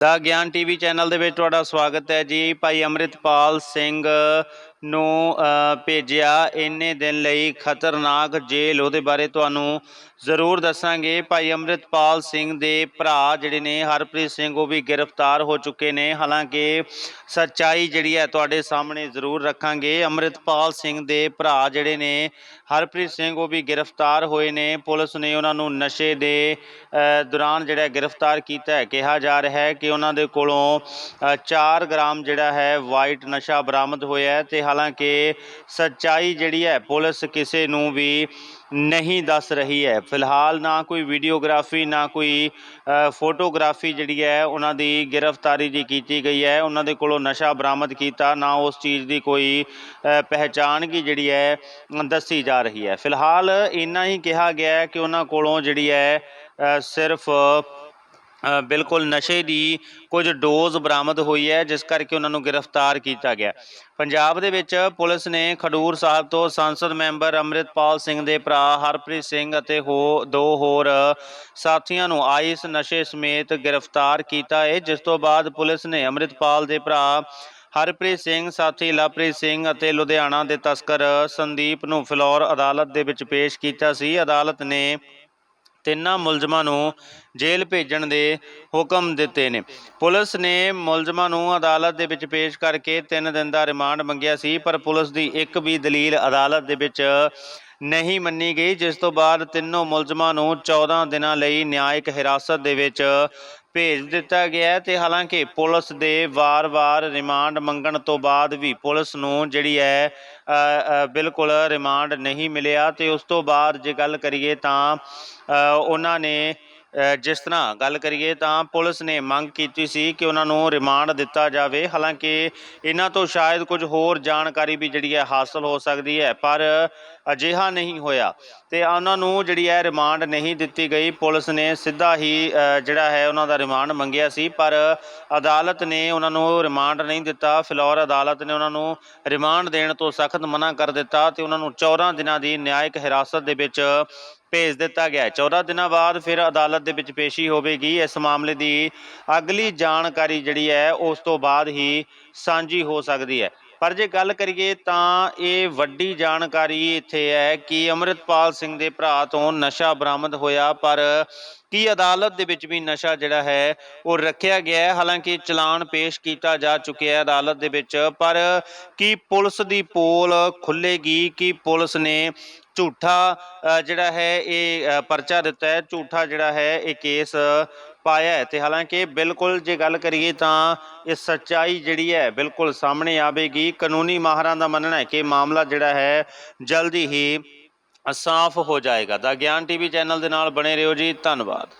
ਦਾ ਗਿਆਨ TV channel ਦੇ ਵਿੱਚ ਤੁਹਾਡਾ ਸਵਾਗਤ ਹੈ ਜੀ। ਭਾਈ ਅੰਮ੍ਰਿਤਪਾਲ ਸਿੰਘ ਨੂੰ ਭੇਜਿਆ। ਇੰਨੇ ਦਿਨ ਲਈ ਖਤਰਨਾਕ ਜੇਲ੍ਹ ਉਹਦੇ ਬਾਰੇ ਤੁਹਾਨੂੰ ਜ਼ਰੂਰ ਦੱਸਾਂਗੇ। ਭਾਈ ਅੰਮ੍ਰਿਤਪਾਲ ਸਿੰਘ ਦੇ ਭਰਾ ਜਿਹੜੇ ਨੇ ਹਰਪ੍ਰੀਤ ਸਿੰਘ ਉਹ ਵੀ ਗ੍ਰਿਫਤਾਰ ਹੋ ਚੁੱਕੇ ਨੇ। ਹਾਲਾਂਕਿ ਸੱਚਾਈ ਜਿਹੜੀ ਹੈ ਤੁਹਾਡੇ ਸਾਹਮਣੇ ਜ਼ਰੂਰ ਰੱਖਾਂਗੇ। ਅੰਮ੍ਰਿਤਪਾਲ ਸਿੰਘ ਦੇ ਭਰਾ ਜਿਹੜੇ ਨੇ ਹਰਪ੍ਰੀਤ ਸਿੰਘ ਉਹ ਵੀ ਗ੍ਰਿਫਤਾਰ ਹੋਏ ਨੇ। ਪੁਲਿਸ ਨੇ ਉਹਨਾਂ ਨੂੰ ਨਸ਼ੇ ਦੇ ਦੌਰਾਨ ਜਿਹੜਾ ਗ੍ਰਿਫਤਾਰ ਕੀਤਾ ਹੈ। ਕਿਹਾ ਜਾ ਰਿਹਾ ਹੈ ਕਿ ਉਹਨਾਂ ਦੇ ਕੋਲੋਂ ਅ, 4 ਗ੍ਰਾਮ ਜਿਹੜਾ ਹੈ ਵਾਈਟ ਨਸ਼ਾ ਬਰਾਮਦ ਹੋਇਆ ਹੈ। ਤੇ ਹਾਲਾਂਕਿ ਸੱਚਾਈ ਜਿਹੜੀ ਹੈ ਪੁਲਿਸ ਕਿਸੇ ਨੂੰ ਵੀ ਨਹੀਂ ਦੱਸ ਰਹੀ ਹੈ। ਫਿਲਹਾਲ ਨਾ ਕੋਈ ਵੀਡੀਓਗ੍ਰਾਫੀ ਨਾ ਕੋਈ ਫੋਟੋਗ੍ਰਾਫੀ ਜਿਹੜੀ ਹੈ ਉਹਨਾਂ ਦੀ ਗ੍ਰਿਫਤਾਰੀ ਦੀ ਕੀਤੀ ਗਈ ਹੈ। ਉਹਨਾਂ ਦੇ ਕੋਲੋਂ ਨਸ਼ਾ ਬਰਾਮਦ ਕੀਤਾ ਨਾ ਉਸ ਚੀਜ਼ ਦੀ ਕੋਈ ਅ, ਪਹਿਚਾਣਗੀ ਜਿਹੜੀ ਹੈ ਦੱਸੀ ਜਾ ਰਹੀ ਹੈ। ਫਿਲਹਾਲ ਇੰਨਾ ਹੀ ਕਿਹਾ ਗਿਆ ਕਿ ਉਹਨਾਂ ਕੋਲੋਂ ਜਿਹੜੀ ਹੈ ਸਿਰਫ ਬਿਲਕੁਲ ਨਸ਼ੇ ਦੀ ਕੁਝ ਡੋਜ਼ ਬਰਾਮਦ ਹੋਈ ਹੈ, ਜਿਸ ਕਰਕੇ ਉਹਨਾਂ ਨੂੰ ਗ੍ਰਿਫਤਾਰ ਕੀਤਾ ਗਿਆ। ਪੰਜਾਬ ਦੇ ਵਿੱਚ ਪੁਲਿਸ ਨੇ ਖਡੂਰ ਸਾਹਿਬ ਤੋਂ ਸੰਸਦ ਮੈਂਬਰ ਅੰਮ੍ਰਿਤਪਾਲ ਸਿੰਘ ਦੇ ਭਰਾ ਹਰਪ੍ਰੀਤ ਸਿੰਘ ਅਤੇ ਹੋ, ਦੋ ਹੋਰ ਸਾਥੀਆਂ ਨੂੰ ਆਈਸ ਨਸ਼ੇ ਸਮੇਤ ਗ੍ਰਿਫਤਾਰ ਕੀਤਾ ਹੈ, ਜਿਸ ਤੋਂ ਬਾਅਦ ਪੁਲਿਸ ਨੇ ਅੰਮ੍ਰਿਤਪਾਲ ਦੇ ਭਰਾ ਹਰਪ੍ਰੀਤ ਸਿੰਘ, ਸਾਥੀ ਲਵਪ੍ਰੀਤ ਸਿੰਘ ਅਤੇ ਲੁਧਿਆਣਾ ਦੇ ਤਸਕਰ ਸੰਦੀਪ ਨੂੰ ਫਿਲੌਰ ਅਦਾਲਤ ਦੇ ਵਿੱਚ ਪੇਸ਼ ਕੀਤਾ ਸੀ। ਅਦਾਲਤ ਨੇ ਤਿੰਨਾਂ ਮੁਲਜ਼ਮਾਂ ਨੂੰ ਜੇਲ੍ਹ ਭੇਜਣ ਦੇ ਹੁਕਮ ਦਿੱਤੇ ਨੇ। ਪੁਲਿਸ ਨੇ ਮੁਲਜ਼ਮਾਂ ਨੂੰ ਅਦਾਲਤ ਦੇ ਵਿੱਚ ਪੇਸ਼ ਕਰਕੇ 3 ਦਿਨ ਦਾ ਰਿਮਾਂਡ ਮੰਗਿਆ ਸੀ, ਪਰ ਪੁਲਿਸ ਦੀ ਇੱਕ ਵੀ ਦਲੀਲ ਅਦਾਲਤ ਦੇ ਵਿੱਚ ਨਹੀਂ ਮੰਨੀ ਗਈ, ਜਿਸ ਤੋਂ ਬਾਅਦ ਤਿੰਨੋਂ ਮੁਲਜ਼ਮਾਂ ਨੂੰ 14 ਦਿਨਾਂ ਲਈ ਨਿਆਇਕ ਹਿਰਾਸਤ ਦੇ ਵਿੱਚ ਭੇਜ ਦਿੱਤਾ ਗਿਆ ਹੈ ਤੇ ਹਾਲਾਂਕਿ ਪੁਲਿਸ ਦੇ ਵਾਰ-ਵਾਰ ਰਿਮਾਂਡ ਮੰਗਣ ਤੋਂ ਬਾਅਦ ਵੀ ਪੁਲਿਸ ਨੂੰ ਜਿਹੜੀ ਹੈ ਬਿਲਕੁਲ ਰਿਮਾਂਡ ਨਹੀਂ ਮਿਲਿਆ ਤੇ ਉਸ ਤੋਂ ਬਾਅਦ ਜੇ ਗੱਲ ਕਰੀਏ ਤਾਂ ਉਹਨਾਂ ਨੇ ਜਿਸ ਤਰ੍ਹਾਂ ਗੱਲ ਕਰੀਏ ਤਾਂ ਪੁਲਿਸ ਨੇ ਮੰਗ ਕੀਤੀ ਸੀ ਕਿ ਉਹਨਾਂ ਨੂੰ ਰਿਮਾਂਡ ਦਿੱਤਾ ਜਾਵੇ। ਹਾਲਾਂਕਿ ਇਹਨਾਂ ਤੋਂ ਸ਼ਾਇਦ ਕੁਝ ਹੋਰ ਜਾਣਕਾਰੀ ਵੀ ਜਿਹੜੀ ਹੈ ਹਾਸਲ ਹੋ ਸਕਦੀ ਹੈ, ਪਰ ਅਜਿਹਾ ਨਹੀਂ ਹੋਇਆ। ਤੇ ਉਹਨਾਂ ਨੂੰ ਜਿਹੜੀ ਹੈ ਰਿਮਾਂਡ ਨਹੀਂ ਦਿੱਤੀ ਗਈ। ਪੁਲਿਸ ਨੇ ਸਿੱਧਾ ਹੀ ਜਿਹੜਾ ਹੈ ਉਹਨਾਂ ਦਾ ਰਿਮਾਂਡ ਮੰਗਿਆ ਸੀ, ਪਰ ਅਦਾਲਤ ਨੇ ਉਹਨਾਂ ਨੂੰ ਰਿਮਾਂਡ ਨਹੀਂ ਦਿੱਤਾ। ਫਿਲੌਰ ਅਦਾਲਤ ਨੇ ਉਹਨਾਂ ਨੂੰ ਰਿਮਾਂਡ ਦੇਣ ਤੋਂ ਸਖਤ ਮਨਾ ਕਰ ਦਿੱਤਾ ਤੇ ਉਹਨਾਂ ਨੂੰ 14 ਦਿਨਾਂ ਦੀ ਨਿਆਇਕ ਹਿਰਾਸਤ ਦੇ ਵਿੱਚ ਭੇਜ ਦਿੱਤਾ ਗਿਆ ਹੈ। 14 ਦਿਨਾਂ ਬਾਅਦ ਫਿਰ ਅਦਾਲਤ ਦੇ ਵਿੱਚ ਪੇਸ਼ੀ ਹੋਵੇਗੀ ਇਸ ਮਾਮਲੇ ਦੀ ਅਗਲੀ ਜਾਣਕਾਰੀ ਜਿਹੜੀ ਹੈ, ਉਸ ਤੋਂ ਬਾਅਦ ਹੀ ਸਾਂਝੀ ਹੋ ਸਕਦੀ ਹੈ ਪਰ ਜੇ ਗੱਲ ਕਰੀਏ ਤਾਂ ਇਹ ਵੱਡੀ ਜਾਣਕਾਰੀ ਇੱਥੇ ਹੈ ਕਿ ਅੰਮ੍ਰਿਤਪਾਲ ਸਿੰਘ ਦੇ ਭਰਾ ਤੋਂ ਨਸ਼ਾ ਬਰਾਮਦ ਹੋਇਆ, ਪਰ ਕੀ ਅਦਾਲਤ ਦੇ ਵਿੱਚ ਵੀ ਨਸ਼ਾ ਜਿਹੜਾ ਹੈ ਉਹ ਰੱਖਿਆ ਗਿਆ ਹੈ? ਹਾਲਾਂਕਿ ਚਲਾਨ ਪੇਸ਼ ਕੀਤਾ ਜਾ ਚੁੱਕਿਆ ਹੈ ਅਦਾਲਤ ਦੇ ਵਿੱਚ, ਪਰ ਕੀ ਪੁਲਿਸ ਦੀ ਪੋਲ ਖੁੱਲੇਗੀ ਕਿ ਪੁਲਿਸ ਨੇ ਝੂਠਾ ਜਿਹੜਾ ਹੈ ਇਹ ਪਰਚਾ ਦਿੱਤਾ ਹੈ? ਝੂਠਾ ਜਿਹੜਾ ਹੈ ਇਹ ਕੇਸ ਪਾਇਆ ਹੈ ਤੇ ਹਾਲਾਂਕਿ ਬਿਲਕੁਲ ਜੇ ਗੱਲ ਕਰੀਏ ਤਾਂ ਇਹ ਸੱਚਾਈ ਜਿਹੜੀ ਹੈ ਬਿਲਕੁਲ ਸਾਹਮਣੇ ਆਵੇਗੀ। ਕਾਨੂੰਨੀ ਮਾਹਰਾਂ ਦਾ ਮੰਨਣਾ ਹੈ ਕਿ ਮਾਮਲਾ ਜਿਹੜਾ ਹੈ ਜਲਦੀ ਹੀ ਸਾਫ਼ ਹੋ ਜਾਏਗਾ। ਦਾ ਗਿਆਨ ਟੀਵੀ ਚੈਨਲ ਦੇ ਨਾਲ ਬਣੇ ਰਹੋ ਜੀ। ਧੰਨਵਾਦ।